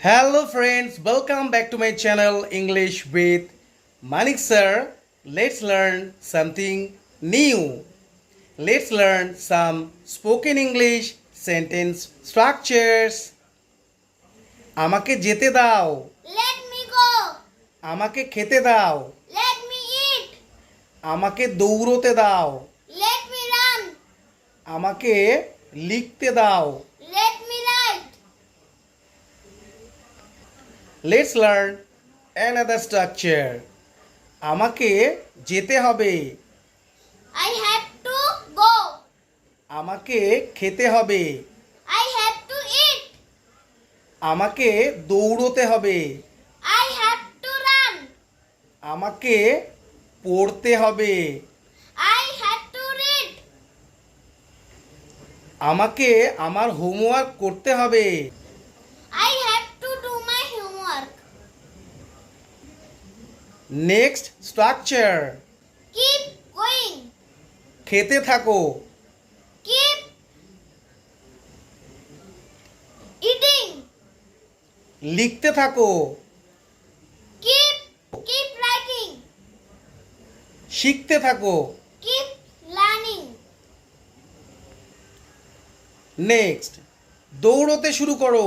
Hello friends, welcome back to my channel English with Manik sir. Let's learn something new. Let's learn some spoken English sentence structures. আমাকে যেতে দাও Let me go. আমাকে খেতে দাও Let me eat. আমাকে দৌড়তে দাও Let me run. আমাকে লিখতে দাও লেটস লার্ন অ্যানাদার স্ট্রাকচার আমাকে যেতে হবে I have to go. আমাকে খেতে হবে I have to eat. আমাকে দৌড়তে হবে I have to run. আমাকে পড়তে হবে I have to read. আমাকে আমার হোমওয়ার্ক করতে হবে I have next structure keep going খেতে থাকো। কিপ ইটিং লিখতে থাকো। কিপ কিপ রাইটিং শিখতে থাকো। কিপ লার্নিং নেক্সট দৌড়তে শুরু করো।